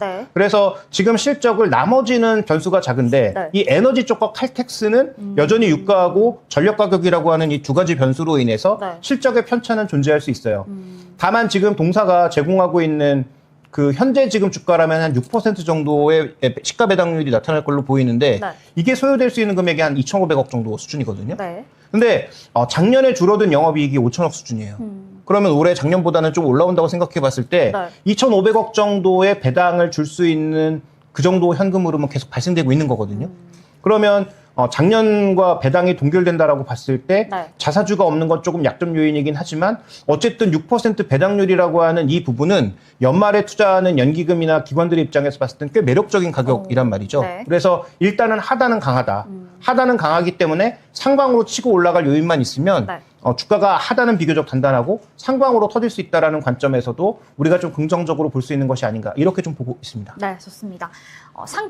네. 그래서 지금 실적을 나머지는 변수가 작은데 네. 이 에너지 쪽과 칼텍스는 음. 여전히 유가하고 전력 가격이라고 하는 이 두 가지 변수로 인해서 네. 실적의 편차는 존재할 수 있어요. 음. 다만 지금 동사가 제공하고 있는 그 현재 지금 주가라면 한 6% 정도의 시가 배당률이 나타날 걸로 보이는데 네. 이게 소요될 수 있는 금액이 한 2,500억 정도 수준이거든요. 네. 근데 어, 작년에 줄어든 영업이익이 5천억 수준이에요. 음. 그러면 올해 작년보다는 좀 올라온다고 생각해 봤을 때 네. 2,500억 정도의 배당을 줄 수 있는 그 정도 현금 흐름은 계속 발생되고 있는 거거든요. 음. 그러면 어, 작년과 배당이 동결된다라고 봤을 때 네. 자사주가 없는 건 조금 약점 요인이긴 하지만 어쨌든 6% 배당률이라고 하는 이 부분은 연말에 투자하는 연기금이나 기관들 입장에서 봤을 땐 꽤 매력적인 가격이란 어, 말이죠. 네. 그래서 일단은 하단은 강하다. 음. 하단은 강하기 때문에 상방으로 치고 올라갈 요인만 있으면 네. 어, 주가가 하단은 비교적 단단하고 상방으로 터질 수 있다라는 관점에서도 우리가 좀 긍정적으로 볼 수 있는 것이 아닌가 이렇게 좀 보고 있습니다. 네, 좋습니다. 어, 상